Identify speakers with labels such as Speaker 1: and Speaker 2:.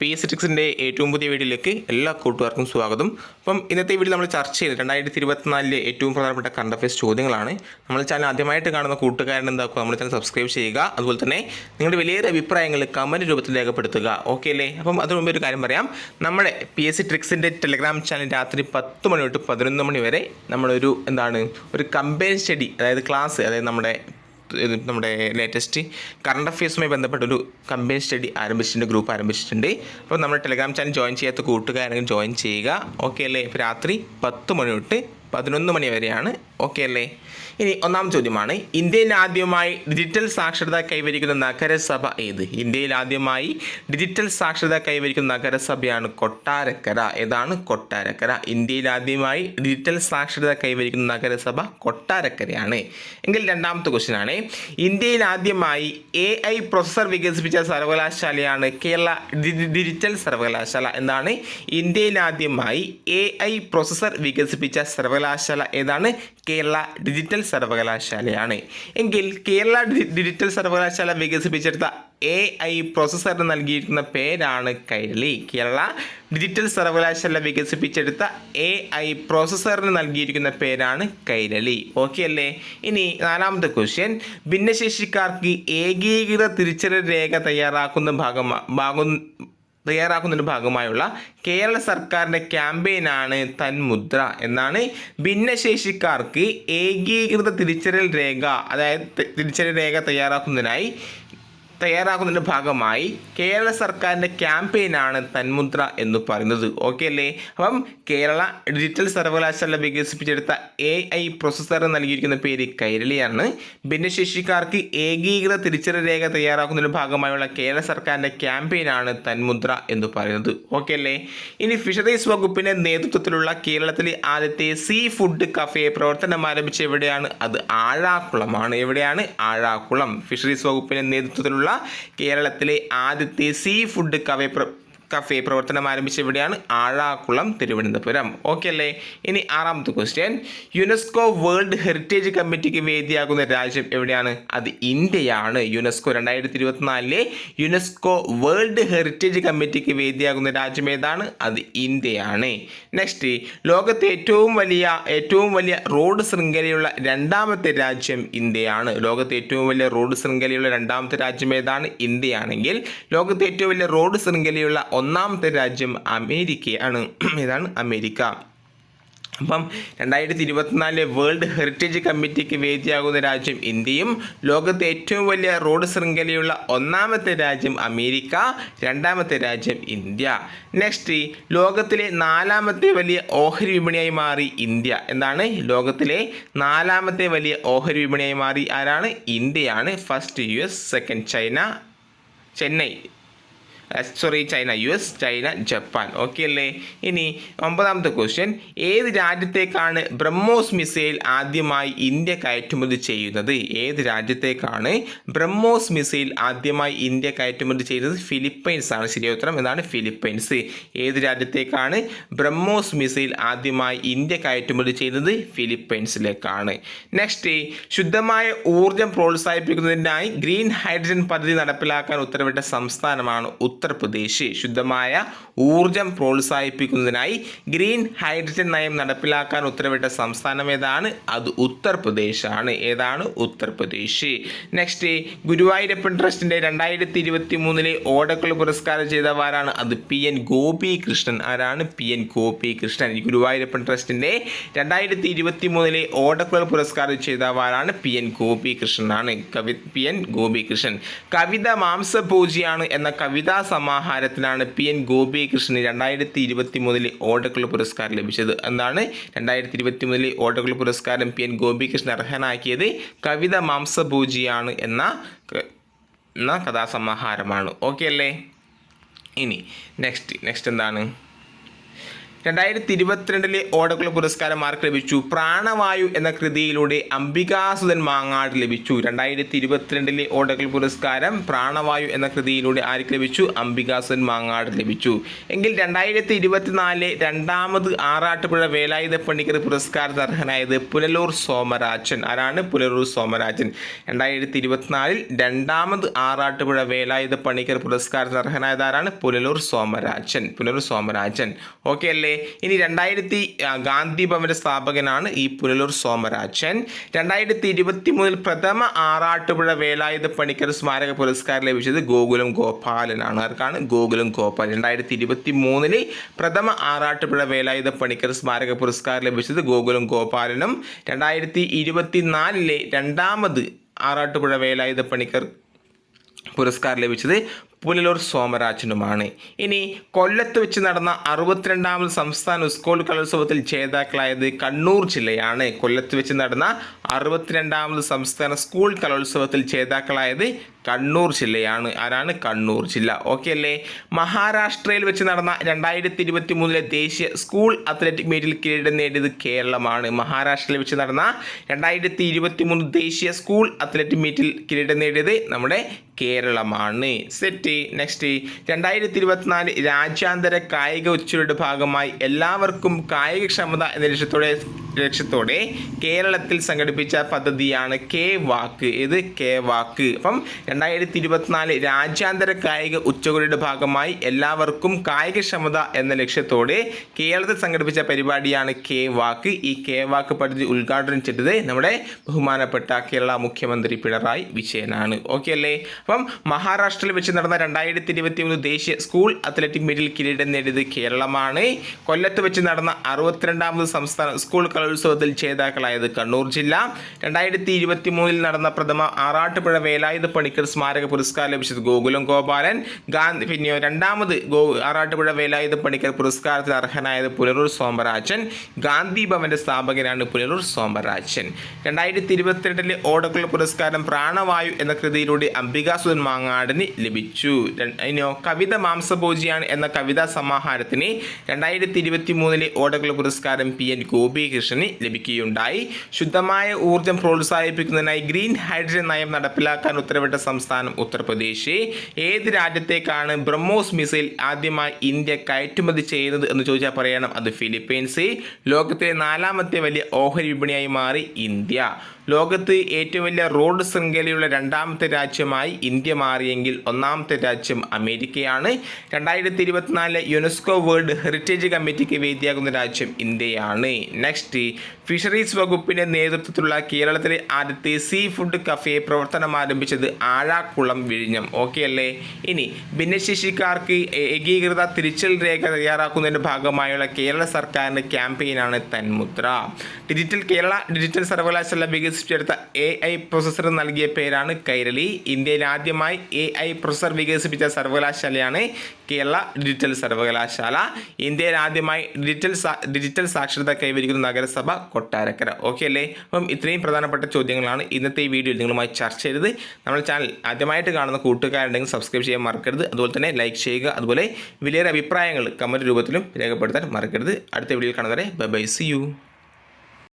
Speaker 1: P S സിറ്റിക്സിന്റെ ഏറ്റവും പുതിയ വീഡിയോയിലേക്ക് എല്ലാ കൂട്ടുകാർക്കും സ്വാഗതം. അപ്പം ഇന്നത്തെ വീഡിയോ നമ്മൾ ചർച്ച ചെയ്ത് രണ്ടായിരത്തി ഇരുപത്തിനാലിലെ ഏറ്റവും പ്രധാനപ്പെട്ട കറണ്ട് അഫയേഴ്സ് ചോദ്യങ്ങളാണ്. നമ്മൾ ചാനൽ ആദ്യമായിട്ട് കാണുന്ന കൂട്ടുകാരൻ എന്താക്കുക നമ്മൾ ചാനൽ സബ്സ്ക്രൈബ് ചെയ്യുക. അതുപോലെ തന്നെ നിങ്ങളുടെ വലിയൊരു അഭിപ്രായങ്ങൾ കമന്റ് രൂപത്തിൽ രേഖപ്പെടുത്തുക. ഓക്കെ അല്ലേ? അപ്പം അതിനു മുമ്പ് ഒരു കാര്യം പറയാം. നമ്മുടെ P S C Telegram channel രാത്രി പത്ത് മണി തൊട്ട് പതിനൊന്ന് മണി വരെ നമ്മളൊരു എന്താണ് ഒരു കമ്പയർ സ്റ്റഡി അതായത് ക്ലാസ് അതായത് നമ്മുടെ നമ്മുടെ ലേറ്റസ്റ്റ് കറണ്ട് അഫയേഴ്സുമായി ബന്ധപ്പെട്ട ഒരു കമ്പൈൻ സ്റ്റഡി ആരംഭിച്ചിട്ടുണ്ട് ഗ്രൂപ്പ് ആരംഭിച്ചിട്ടുണ്ട്. അപ്പോൾ നമ്മുടെ ടെലിഗ്രാം ചാനൽ ജോയിൻ ചെയ്യാത്ത കൂട്ടുകാരെങ്കിലും ജോയിൻ ചെയ്യുക. ഓക്കെ അല്ലേ? രാത്രി പത്ത് മണി തൊട്ട് പതിനൊന്ന് മണി വരെയാണ് ഓക്കെ അല്ലേ? ഇനി ഒന്നാം ചോദ്യമാണ്. ഇന്ത്യയിൽ ആദ്യമായി ഡിജിറ്റൽ സാക്ഷരത കൈവരിക്കുന്ന നഗരസഭ ഏത്? ഇന്ത്യയിൽ ആദ്യമായി ഡിജിറ്റൽ സാക്ഷരത കൈവരിക്കുന്ന നഗരസഭയാണ് കൊട്ടാരക്കര. ഏതാണ് കൊട്ടാരക്കര? ഇന്ത്യയിൽ ആദ്യമായി ഡിജിറ്റൽ സാക്ഷരത കൈവരിക്കുന്ന നഗരസഭ കൊട്ടാരക്കരയാണ്. എങ്കിൽ രണ്ടാമത്തെ ക്വസ്റ്റ്യൻ ആണ്. ഇന്ത്യയിൽ ആദ്യമായി എ ഐ പ്രൊസസർ വികസിപ്പിച്ച സർവകലാശാലയാണ് കേരള ഡിജിറ്റൽ സർവകലാശാല. എന്താണ്? ഇന്ത്യയിൽ ആദ്യമായി എ ഐ പ്രൊസസർ വികസിപ്പിച്ച സർവകലാശാല ഏതാണ്? കേരള ഡിജിറ്റൽ സർവകലാശാലയാണ്. എങ്കിൽ കേരള ഡിജിറ്റൽ സർവകലാശാല വികസിപ്പിച്ചെടുത്ത എ ഐ പ്രോസസ്സറിന് നൽകിയിരിക്കുന്ന പേരാണ് കൈരളി. കേരള ഡിജിറ്റൽ സർവകലാശാല വികസിപ്പിച്ചെടുത്ത എ ഐ പ്രോസസ്സറിന് നൽകിയിരിക്കുന്ന പേരാണ് കൈരളി. ഓക്കെ അല്ലേ? ഇനി നാലാമത്തെ ക്വസ്റ്റ്യൻ ഭിന്നശേഷിക്കാർക്ക് ഏകീകൃത തിരിച്ചറിയൽ രേഖ തയ്യാറാക്കുന്ന ഭാഗമാ ഭാഗം തയ്യാറാക്കുന്നതിന്റെ ഭാഗമായുള്ള കേരള സർക്കാരിന്റെ ക്യാമ്പയിനാണ് തന്മുദ്ര എന്നാണ് ഭിന്നശേഷിക്കാർക്ക് ഏകീകൃത തിരിച്ചറിയൽ രേഖ അതായത് തിരിച്ചറിയൽ രേഖ തയ്യാറാക്കുന്നതിനായി തയ്യാറാക്കുന്നതിന്റെ ഭാഗമായി കേരള സർക്കാരിന്റെ ക്യാമ്പയിനാണ് തന്മുദ്ര എന്ന് പറയുന്നത്. ഓക്കെ അല്ലേ? അപ്പം കേരള ഡിജിറ്റൽ സർവകലാശാല വികസിപ്പിച്ചെടുത്ത എ ഐ പ്രൊസസ്സർ നൽകിയിരിക്കുന്ന പേര് കൈരളിയാണ്. ഭിന്നശേഷിക്കാർക്ക് ഏകീകൃത തിരിച്ചറി രേഖ തയ്യാറാക്കുന്നതിന്റെ ഭാഗമായുള്ള കേരള സർക്കാരിന്റെ ക്യാമ്പയിനാണ് തന്മുദ്ര എന്ന് പറയുന്നത്. ഓക്കെ അല്ലേ? ഇനി ഫിഷറീസ് വകുപ്പിന്റെ നേതൃത്വത്തിലുള്ള കേരളത്തിലെ ആദ്യത്തെ സീ ഫുഡ് കഫേ പ്രവർത്തനം ആരംഭിച്ച എവിടെയാണ്? അത് ആഴാക്കുളമാണ് എവിടെയാണ്? ആഴാക്കുളം. ഫിഷറീസ് വകുപ്പിന്റെ നേതൃത്വത്തിലുള്ള കേരളത്തിലെ ആദ്യത്തെ സീ ഫുഡ് കഫേ പ്ര കഫേ പ്രവർത്തനം ആരംഭിച്ച ഇവിടെയാണ് ആഴാക്കുളം തിരുവനന്തപുരം. ഓക്കെ അല്ലേ? ഇനി ആറാമത്തെ ക്വസ്റ്റ്യൻ യുനെസ്കോ വേൾഡ് ഹെറിറ്റേജ് കമ്മിറ്റിക്ക് വേദിയാകുന്ന രാജ്യം എവിടെയാണ്? അത് ഇന്ത്യയാണ്. യുനെസ്കോ രണ്ടായിരത്തി ഇരുപത്തിനാലിലെ യുനെസ്കോ വേൾഡ് ഹെറിറ്റേജ് കമ്മിറ്റിക്ക് വേദിയാകുന്ന രാജ്യം ഏതാണ്? അത് ഇന്ത്യയാണ്. നെക്സ്റ്റ് ലോകത്തെ ഏറ്റവും വലിയ ഏറ്റവും വലിയ റോഡ് ശൃംഖലയുള്ള രണ്ടാമത്തെ രാജ്യം ഇന്ത്യയാണ്. ലോകത്തെ ഏറ്റവും വലിയ റോഡ് ശൃംഖലയുള്ള രണ്ടാമത്തെ രാജ്യം ഏതാണ്? ഇന്ത്യയാണെങ്കിൽ ലോകത്തെ ഏറ്റവും വലിയ റോഡ് ശൃംഖലയുള്ള ഒന്നാമത്തെ രാജ്യം അമേരിക്കയാണ് ഇതാണ് അമേരിക്ക. അപ്പം രണ്ടായിരത്തി ഇരുപത്തിനാലിലെ വേൾഡ് ഹെറിറ്റേജ് കമ്മിറ്റിക്ക് വേദിയാകുന്ന രാജ്യം ഇന്ത്യയും ലോകത്തെ ഏറ്റവും വലിയ റോഡ് ശൃംഖലയുള്ള ഒന്നാമത്തെ രാജ്യം അമേരിക്ക രണ്ടാമത്തെ രാജ്യം ഇന്ത്യ. നെക്സ്റ്റ് ലോകത്തിലെ നാലാമത്തെ വലിയ ഓഹരി വിപണിയായി മാറി ഇന്ത്യ. എന്താണ്? ലോകത്തിലെ നാലാമത്തെ വലിയ ഓഹരി വിപണിയായി മാറി ആരാണ്? ഇന്ത്യയാണ്. First U S second China Chennai. Sorry China U S China Japan okay അല്ലേ? ഇനി ഒമ്പതാമത്തെ ക്വസ്റ്റ്യൻ ഏത് രാജ്യത്തേക്കാണ് ബ്രഹ്മോസ് മിസൈൽ ആദ്യമായി ഇന്ത്യ കയറ്റുമതി ചെയ്യുന്നത്? ഏത് രാജ്യത്തേക്കാണ് ബ്രഹ്മോസ് മിസൈൽ ആദ്യമായി ഇന്ത്യ കയറ്റുമതി ചെയ്യുന്നത്? ഫിലിപ്പൈൻസ് ആണ് ശരിയ ഉത്തരം. എന്താണ് ഫിലിപ്പൈൻസ് ഏത് രാജ്യത്തേക്കാണ് ബ്രഹ്മോസ് മിസൈൽ ആദ്യമായി ഇന്ത്യ കയറ്റുമതി ചെയ്യുന്നത്? ഫിലിപ്പൈൻസിലേക്കാണ് നെക്സ്റ്റ് ശുദ്ധമായ ഊർജം പ്രോത്സാഹിപ്പിക്കുന്നതിനായി ഗ്രീൻ ഹൈഡ്രജൻ പദ്ധതി നടപ്പിലാക്കാൻ ഉത്തരവിട്ട സംസ്ഥാനമാണ് ഉത്തർപ്രദേശ് ശുദ്ധമായ ഊർജം പ്രോത്സാഹിപ്പിക്കുന്നതിനായി ഗ്രീൻ ഹൈഡ്രജൻ നയം നടപ്പിലാക്കാൻ ഉത്തരവിട്ട സംസ്ഥാനം ഏതാണ്? അത് ഉത്തർപ്രദേശാണ്. ഏതാണ്? ഉത്തർപ്രദേശ്. നെക്സ്റ്റ് ഗുരുവായൂരപ്പൻ ട്രസ്റ്റിന്റെ രണ്ടായിരത്തി ഇരുപത്തി മൂന്നിലെ ഓടക്കൾ പുരസ്കാരം ചെയ്തവരാണ്. അത് പി എൻ ഗോപി കൃഷ്ണൻ ആരാണ്? പി എൻ ഗോപി കൃഷ്ണൻ ഗുരുവായൂരപ്പൻ ട്രസ്റ്റിന്റെ രണ്ടായിരത്തി ഇരുപത്തി മൂന്നിലെ ഓടക്കുൾ പുരസ്കാരം ചെയ്തവരാണ് പി എൻ ഗോപി ആണ് കവി പി എൻ ഗോപികൃഷ്ണൻ. കവിത മാംസഭോജിയാണ് എന്ന കവിതാ സമാഹാരത്തിനാണ് പി എൻ ഗോപികൃഷ്ണന് രണ്ടായിരത്തി ഇരുപത്തി മൂന്നിലെ ഓടക്കുൾ പുരസ്കാരം ലഭിച്ചത് എന്നാണ് രണ്ടായിരത്തി ഇരുപത്തി മൂന്നിലെ ഓടക്കുൾ പുരസ്കാരം പി എൻ ഗോപികൃഷ്ണൻ അർഹനാക്കിയത് കവിത മാംസഭൂജിയാണ് എന്ന എന്ന കഥാസമാഹാരമാണ്. ഓക്കെ അല്ലേ? ഇനി നെക്സ്റ്റ് നെക്സ്റ്റ് എന്താണ്? രണ്ടായിരത്തി ഇരുപത്തിരണ്ടിലെ ഓടക്കുള്ള പുരസ്കാരം ആർക്ക് ലഭിച്ചു? പ്രാണവായു എന്ന കൃതിയിലൂടെ അംബികാസുധൻ മാങ്ങാട് ലഭിച്ചു. രണ്ടായിരത്തി ഇരുപത്തിരണ്ടിലെ ഓടക്കുള്ള പുരസ്കാരം പ്രാണവായു എന്ന കൃതിയിലൂടെ ആർക്ക് ലഭിച്ചു? അംബികാസുധൻ മാങ്ങാട് ലഭിച്ചു. എങ്കിൽ രണ്ടായിരത്തി ഇരുപത്തിനാലിലെ രണ്ടാമത് ആറാട്ടുപുഴ വേലായുധ പണിക്കർ പുരസ്കാരത്തിന് അർഹനായത് പുനലൂർ സോമരാജൻ. ആരാണ് പുനലൂർ സോമരാജൻ? രണ്ടായിരത്തി ഇരുപത്തിനാലിൽ രണ്ടാമത് ആറാട്ടുപുഴ വേലായുധ പണിക്കർ പുരസ്കാരത്തിന് അർഹനായത് ആരാണ്? പുനലൂർ സോമരാജൻ. പുനലൂർ സോമരാജൻ. ഓക്കെ അല്ലേ? ഇനി രണ്ടായിരത്തി ഗാന്ധി ഭവന്റെ സ്ഥാപകനാണ് ഈ പുനലൂർ സോമരാജൻ. രണ്ടായിരത്തി ഇരുപത്തി മൂന്നിൽ പ്രഥമ ആറാട്ടുപുഴ വേലായുധ പണിക്കർ സ്മാരക പുരസ്കാരം ലഭിച്ചത് ഗോകുലം ഗോപാലനാണ്. ആർക്കാണ്? ഗോകുലം ഗോപാൽ രണ്ടായിരത്തി ഇരുപത്തി മൂന്നിൽ പ്രഥമ ആറാട്ടുപുഴ വേലായുധ പണിക്കർ സ്മാരക പുരസ്കാരം ലഭിച്ചത് ഗോകുലം ഗോപാലനും. രണ്ടായിരത്തി ഇരുപത്തിനാലിലെ രണ്ടാമത് ആറാട്ടുപുഴ വേലായുധ പണിക്കർ പുരസ്കാരം ലഭിച്ചത് പുനലൂർ സോമരാജനുമാണ്. ഇനി കൊല്ലത്ത് വെച്ച് നടന്ന അറുപത്തിരണ്ടാമത് സംസ്ഥാന സ്കൂൾ കലോത്സവത്തിൽ ജേതാക്കളായത് കണ്ണൂർ ജില്ലയാണ്. കൊല്ലത്ത് വെച്ച് നടന്ന അറുപത്തിരണ്ടാമത് സംസ്ഥാന സ്കൂൾ കലോത്സവത്തിൽ ജേതാക്കളായത് കണ്ണൂർ ജില്ലയാണ്. ആരാണ്? കണ്ണൂർ ജില്ല. ഓക്കെ അല്ലേ? മഹാരാഷ്ട്രയിൽ വെച്ച് നടന്ന രണ്ടായിരത്തി ഇരുപത്തി മൂന്നിലെ ദേശീയ സ്കൂൾ അത്ലറ്റിക് മീറ്റിൽ കിരീടം നേടിയത് കേരളമാണ്. മഹാരാഷ്ട്രയിൽ വെച്ച് നടന്ന രണ്ടായിരത്തി ഇരുപത്തി മൂന്ന് ദേശീയ സ്കൂൾ അത്ലറ്റിക് മീറ്റിൽ കിരീടം നേടിയത് നമ്മുടെ കേരളമാണ്. സെറ്റ് നെക്സ്റ്റ് രണ്ടായിരത്തി ഇരുപത്തിനാല് രാജ്യാന്തര കായിക ഉച്ചയുടെ ഭാഗമായി എല്ലാവർക്കും കായികക്ഷമത എന്ന ലക്ഷ്യത്തോടെ ലക്ഷ്യത്തോടെ കേരളത്തിൽ സംഘടിപ്പിച്ച പദ്ധതിയാണ് കെ വാക്ക്. ഇത് കെ വാക്ക്. അപ്പം രണ്ടായിരത്തി ഇരുപത്തിനാല് രാജ്യാന്തര കായിക ഉച്ചകോടിയുടെ ഭാഗമായി എല്ലാവർക്കും കായികക്ഷമത എന്ന ലക്ഷ്യത്തോടെ കേരളത്തിൽ സംഘടിപ്പിച്ച പരിപാടിയാണ് കെ വാക്ക്. ഈ കെ വാക്ക് പദ്ധതി ഉദ്ഘാടനം ചെയ്തത് നമ്മുടെ ബഹുമാനപ്പെട്ട കേരള മുഖ്യമന്ത്രി പിണറായി വിജയനാണ്. ഓക്കെ അല്ലേ? അപ്പം മഹാരാഷ്ട്രയിൽ വെച്ച് നടന്ന രണ്ടായിരത്തി ഇരുപത്തി മൂന്ന് ദേശീയ സ്കൂൾ അത്ലറ്റിക് മീറ്റിൽ കിരീടം നേടിയത് കേരളമാണ്. കൊല്ലത്ത് വെച്ച് നടന്ന അറുപത്തിരണ്ടാമത് സംസ്ഥാന സ്കൂൾ കലോത്സവത്തിൽ ജേതാക്കളായത് കണ്ണൂർ ജില്ല. രണ്ടായിരത്തി ഇരുപത്തി മൂന്നിൽ നടന്ന പ്രഥമ ആറാട്ടുപുഴ വേലായുധ പണിക്കർ സ്മാരക പുരസ്കാരം ലഭിച്ചത് ഗോകുലം ഗോപാലൻ. ഗാന്ധി പിന്നെയോ രണ്ടാമത് ഗോ ആറാട്ടുപുഴ വേലായുധ പണിക്കർ പുരസ്കാരത്തിന് അർഹനായത് പുലരൂർ സോമരാജൻ. ഗാന്ധി ഭവന്റെ സ്ഥാപകനാണ് പുലരൂർ സോമരാജൻ. രണ്ടായിരത്തി ഇരുപത്തിരണ്ടിലെ ഓടക്കുള്ള പുരസ്കാരം പ്രാണവായു എന്ന കൃതിയിലൂടെ അംബികാസുധൻ മാങ്ങാടിന് ലഭിച്ചു. ഇനിയോ കവിത മാംസഭോജിയാണ് എന്ന കവിതാ സമാഹാരത്തിന് രണ്ടായിരത്തി ഇരുപത്തി മൂന്നിലെ ഓടക്കുള്ള പുരസ്കാരം പി എൻ ഗോപികൃഷ്ണന് ലഭിക്കുകയുണ്ടായി. ശുദ്ധമായ ഊർജം പ്രോത്സാഹിപ്പിക്കുന്നതിനായി ഗ്രീൻ ഹൈഡ്രജൻ നയം നടപ്പിലാക്കാൻ ഉത്തരവിട്ട സംസ്ഥാനം ഉത്തർപ്രദേശ്. ഏത് രാജ്യത്തേക്കാണ് ബ്രഹ്മോസ് മിസൈൽ ആദ്യമായി ഇന്ത്യ കയറ്റുമതി ചെയ്യുന്നത് എന്ന് ചോദിച്ചാൽ പറയണം അത് ഫിലിപ്പീൻസ്. ലോകത്തിലെ നാലാമത്തെ വലിയ ഓഹരി വിപണിയായി മാറി ഇന്ത്യ. ലോകത്ത് ഏറ്റവും വലിയ റോഡ് ശൃംഖലയുള്ള രണ്ടാമത്തെ രാജ്യമായി ഇന്ത്യ മാറിയെങ്കിൽ ഒന്നാമത്തെ രാജ്യം അമേരിക്കയാണ്. രണ്ടായിരത്തി ഇരുപത്തിനാലിലെ യുനെസ്കോ വേൾഡ് ഹെറിറ്റേജ് കമ്മിറ്റിക്ക് വേദിയാകുന്ന രാജ്യം ഇന്ത്യയാണ്. നെക്സ്റ്റ് ഫിഷറീസ് വകുപ്പിന്റെ നേതൃത്വത്തിലുള്ള കേരളത്തിലെ ആദ്യത്തെ സീ ഫുഡ് കഫേ പ്രവർത്തനം ആരംഭിച്ചത് ആഴാക്കുളം വിഴിഞ്ഞം. ഓക്കെ അല്ലേ? ഇനി ഭിന്നശേഷിക്കാർക്ക് ഏകീകൃത തിരിച്ചൽ രേഖ തയ്യാറാക്കുന്നതിന്റെ ഭാഗമായുള്ള കേരള സർക്കാരിന്റെ ക്യാമ്പയിനാണ് തന്മുദ്ര ഡിജിറ്റൽ കേരള ഡിജിറ്റൽ സർവകലാശാല വികസിപ്പിച്ചെടുത്ത എ ഐ പ്രൊസസർ നൽകിയ പേരാണ് കൈരളി. ഇന്ത്യയിൽ ആദ്യമായി എ ഐ പ്രൊസസർ വികസിപ്പിച്ച സർവകലാശാലയാണ് കേരള ഡിജിറ്റൽ സർവകലാശാല. ഇന്ത്യയിൽ ആദ്യമായി ഡിജിറ്റൽ ഡിജിറ്റൽ സാക്ഷരത കൈവരിക്കുന്ന നഗരസഭ കൊട്ടാരക്കര. ഓക്കെ അല്ലേ? അപ്പം ഇത്രയും പ്രധാനപ്പെട്ട ചോദ്യങ്ങളാണ് ഇന്നത്തെ ഈ വീഡിയോയിൽ നിങ്ങളുമായി ചർച്ച ചെയ്തത്. നമ്മുടെ ചാനൽ ആദ്യമായിട്ട് കാണുന്ന കൂട്ടുകാരുണ്ടെങ്കിൽ സബ്സ്ക്രൈബ് ചെയ്യാൻ മറക്കരുത്. അതുപോലെ തന്നെ ലൈക്ക് ചെയ്യുക. അതുപോലെ വലിയ അഭിപ്രായങ്ങൾ കമന്റ് രൂപത്തിലും രേഖപ്പെടുത്താൻ മറക്കരുത്. അടുത്ത വീഡിയോയിൽ കാണുന്നവരെ ബൈ ബൈ സി യു